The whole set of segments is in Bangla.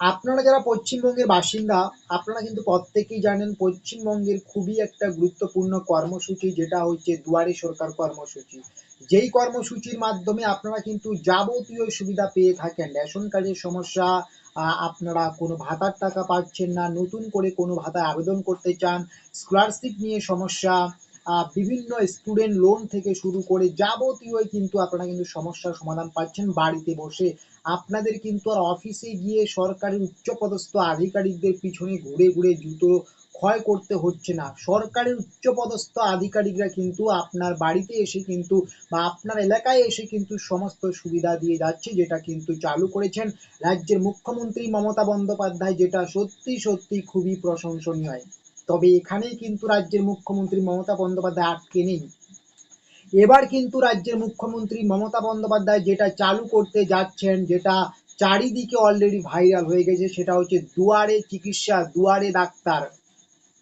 আপনারা যারা পশ্চিমবঙ্গের বাসিন্দা, আপনারা কিন্তু প্রত্যেকেই জানেন পশ্চিমবঙ্গের খুবই একটা গুরুত্বপূর্ণ কর্মসূচি, যেটা হচ্ছে দুয়ারে সরকার কর্মসূচি। যেই কর্মসূচির মাধ্যমে আপনারা কিন্তু যাবতীয় সুবিধা পেয়ে থাকেন। রেশন কার্ডের সমস্যা আপনারা কোনো ভাতার টাকা পাচ্ছেন না, নতুন করে কোনো ভাতায় আবেদন করতে চান, স্কলারশিপ নিয়ে সমস্যা বিভিন্ন স্টুডেন্ট লোন থেকে শুরু করে যাবতীয় কিন্তু আপনারা কিন্তু সমস্যার সমাধান পাচ্ছেন। বাড়িতে বসে আপনাদের কিন্তু আর অফিসে গিয়ে সরকারি উচ্চপদস্থ আধিকারিকদের পিছনে ঘুরে ঘুরে জুতো ক্ষয় করতে হচ্ছে না। সরকারের উচ্চপদস্থ আধিকারিকরা কিন্তু আপনার বাড়িতে এসে কিন্তু বা আপনার এলাকায় এসে কিন্তু সমস্ত সুবিধা দিয়ে যাচ্ছে, যেটা কিন্তু চালু করেছেন রাজ্যের মুখ্যমন্ত্রী মমতা বন্দ্যোপাধ্যায়, যেটা সত্যি সত্যি খুবই প্রশংসনীয়। তবে এখানেই কিন্তু রাজ্যের মুখ্যমন্ত্রী মমতা বন্দ্যোপাধ্যায় আটকে নেই। এবার কিন্তু রাজ্যের মুখ্যমন্ত্রী মমতা বন্দ্যোপাধ্যায় যেটা চালু করতে যাচ্ছেন, যেটা চারিদিকে অলরেডি ভাইরাল হয়ে গেছে, সেটা হচ্ছে দুয়ারে চিকিৎসা, দুয়ারে ডাক্তার।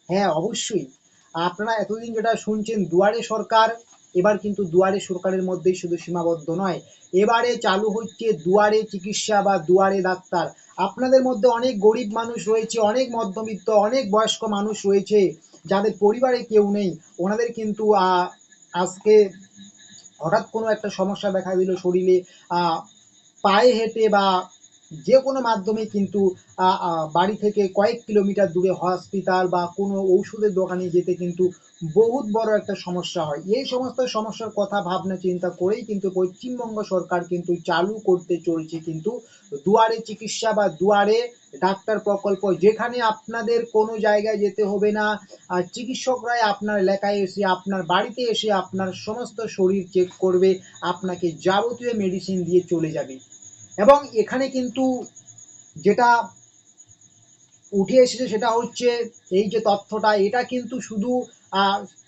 হ্যাঁ অবশ্যই। আপনারা এতদিন যেটা শুনছেন, দুয়ারে সরকার, এবার কিন্তু দুয়ারে সরকারের মধ্যেই শুধু সীমাবদ্ধ নয়, এবারে চালু হচ্ছে দুয়ারে চিকিৎসা বা দুয়ারে ডাক্তার। আপনাদের মধ্যে অনেক গরিব মানুষ রয়েছে, অনেক মধ্যবিত্ত, অনেক বয়স্ক মানুষ রয়েছে, যাদের পরিবারে কেউ নেই। ওনাদের কিন্তু আজকে হঠাৎ কোনো একটা সমস্যা দেখা দিল শরীরে পায়ে হেঁটে বা যে কোনো মাধ্যমে কিন্তু বাড়ি থেকে কয়েক কিলোমিটার দূরে হসপিটাল বা কোনো ঔষধের দোকানে যেতে কিন্তু বহুত বড় একটা সমস্যা হয়। এই সমস্ত সমস্যার কথা, ভাবনা, চিন্তা করেই কিন্তু পশ্চিমবঙ্গ সরকার কিন্তু চালু করতে চলছে কিন্তু দুয়ারে চিকিৎসা বা দুয়ারে ডাক্তার প্রকল্প যেখানে আপনাদের কোনো জায়গায় যেতে হবে না আর চিকিৎসকরাই আপনার এলাকায় এসে, আপনার বাড়িতে এসে আপনার সমস্ত শরীর চেক করবে, আপনাকে যাবতীয় মেডিসিন দিয়ে চলে যাবে। এবং এখানে কিন্তু যেটা উঠে এসেছে সেটা হচ্ছে এই যে তথ্যটা, এটা কিন্তু শুধু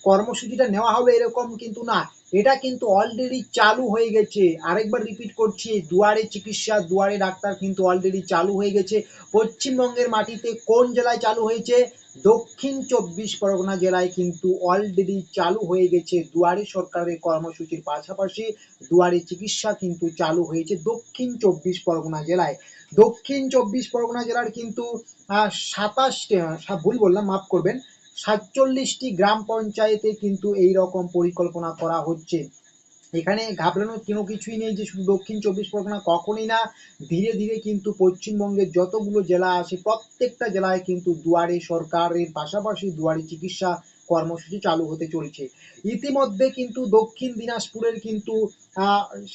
কর্মসূচিটা নেওয়া হবে এরকম কিন্তু না। এটা কিন্তু অলরেডি চালু হয়ে গেছে। আরেকবার রিপিট করছি, দুয়ারে চিকিৎসা, দুয়ারে ডাক্তার কিন্তু অলরেডি চালু হয়ে গেছে। পশ্চিমবঙ্গের মাটিতে কোন জেলায় চালু হয়েছে? দক্ষিণ চব্বিশ পরগনা জেলায় কিন্তু অলরেডি চালু হয়ে গেছে দুয়ারে সরকারের কর্মসূচির পাশাপাশি দুয়ারে চিকিৎসা কিন্তু চালু হয়েছে দক্ষিণ চব্বিশ পরগনা জেলায়। দক্ষিণ চব্বিশ পরগনা জেলার কিন্তু সাতাশটি ভুল বললাম, মাফ করবেন, সাতচল্লিশটি গ্রাম পঞ্চায়েতে কিন্তু এই রকম পরিকল্পনা করা হচ্ছে। এখানে ঘাবড়ানোর কোনো কিছুই নেই যে শুধু দক্ষিণ চব্বিশ পরগনা, কখনই না। ধীরে ধীরে কিন্তু পশ্চিমবঙ্গের যতগুলো জেলা আছে, প্রত্যেকটা জেলায় কিন্তু দুয়ারে সরকারের পাশাপাশি দুয়ারে চিকিৎসা কর্মসূচি চালু হতে চলছে। ইতিমধ্যে কিন্তু দক্ষিণ দিনাজপুরের কিন্তু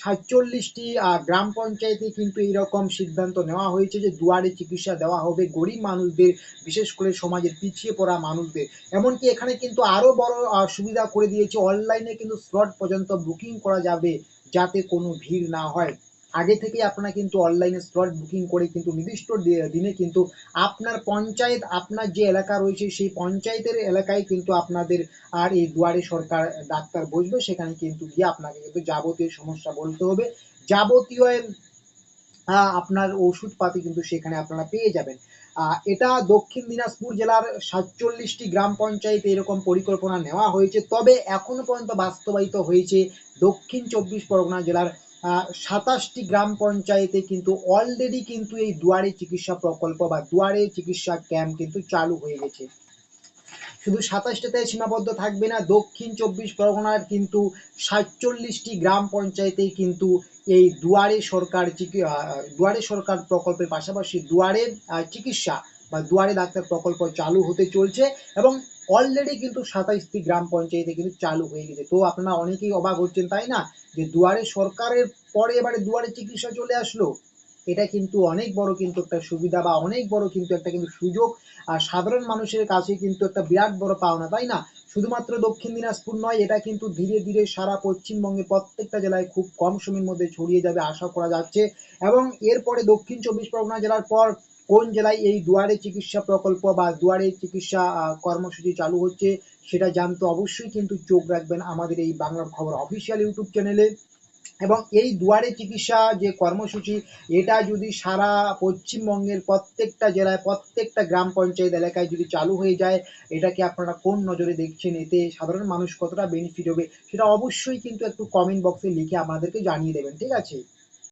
সাতচল্লিশটি গ্রাম পঞ্চায়েতে কিন্তু এইরকম সিদ্ধান্ত নেওয়া হয়েছে যে দুয়ারে চিকিৎসা দেওয়া হবে গরিব মানুষদের, বিশেষ করে সমাজের পিছিয়ে পড়া মানুষদের। এমনকি এখানে কিন্তু আরও বড় সুবিধা করে দিয়েছে, অনলাইনে কিন্তু স্লট পর্যন্ত বুকিং করা যাবে যাতে কোনো ভিড় না হয়। আগে থেকেই আপনারা কিন্তু অনলাইনে স্লট বুকিং করে কিন্তু নির্দিষ্ট দিনে কিন্তু আপনার পঞ্চায়েত, আপনার যে এলাকা রয়েছে, সেই পঞ্চায়েতের এলাকায় কিন্তু আপনাদের আর এই দুয়ারে সরকার ডাক্তার বসবে। সেখানে কিন্তু গিয়ে আপনাকে কিন্তু যাবতীয় সমস্যা বলতে হবে। যাবতীয় আপনার ওষুধপাতি কিন্তু সেখানে আপনারা পেয়ে যাবেন। এটা দক্ষিণ দিনাজপুর জেলার সাতচল্লিশটি গ্রাম পঞ্চায়েতে এরকম পরিকল্পনা নেওয়া হয়েছে। তবে এখনও পর্যন্ত বাস্তবায়িত হয়েছে দক্ষিণ চব্বিশ পরগনা জেলার সাতাশটি গ্রাম পঞ্চায়েতে কিন্তু অলরেডি কিন্তু এই দুয়ারে চিকিৎসা প্রকল্প বা দুয়ারে চিকিৎসা ক্যাম্প কিন্তু চালু হয়ে গেছে। শুধু সাতাশটাতে সীমাবদ্ধ থাকবে না, দক্ষিণ চব্বিশ পরগনার কিন্তু সাতচল্লিশটি গ্রাম পঞ্চায়েতেই কিন্তু এই দুয়ারে সরকার দুয়ারে সরকার প্রকল্পের পাশাপাশি দুয়ারে চিকিৎসা বা দুয়ারে ডাক্তার প্রকল্প চালু হতে চলছে এবং অলরেডি কিন্তু সাতাইশটি গ্রাম পঞ্চায়েতে কিন্তু চালু হয়ে গেছে। তো আপনারা অনেকেই অবাক হচ্ছেন, তাই না? যে দুয়ারে সরকারের পরে এবারে দুয়ারে চিকিৎসা চলে আসলো। এটা কিন্তু অনেক বড় কিন্তু একটা সুবিধা বা অনেক বড় কিন্তু একটা কিন্তু সুযোগ। আর সাধারণ মানুষের কাছে কিন্তু একটা বিরাট বড় পাওনা, তাই না? শুধুমাত্র দক্ষিণ দিনাজপুর নয়, এটা কিন্তু ধীরে ধীরে সারা পশ্চিমবঙ্গের প্রত্যেকটা জেলায় খুব কম সময়ের মধ্যে ছড়িয়ে যাবে আশা করা যাচ্ছে। এবং এরপরে দক্ষিণ চব্বিশ পরগনা জেলার পর কোন জেলায় এই দুয়ারে চিকিৎসা প্রকল্প বা দুয়ারে চিকিৎসা কর্মসূচি চালু হচ্ছে সেটা জানতে অবশ্যই কিন্তু চোখ রাখবেন আমাদের এই বাংলার খবর অফিসিয়াল ইউটিউব চ্যানেলে। এবং এই দুয়ারে চিকিৎসা যে কর্মসূচি, এটা যদি সারা পশ্চিমবঙ্গের প্রত্যেকটা জেলায়, প্রত্যেকটা গ্রাম পঞ্চায়েত এলাকায় যদি চালু হয়ে যায়, এটাকে আপনারা কোন নজরে দেখছেন? এতে সাধারণ মানুষ কতটা বেনিফিট হবে? সেটা অবশ্যই কিন্তু একটু কমেন্ট বক্সে লিখে আমাদেরকে জানিয়ে দেবেন, ঠিক আছে?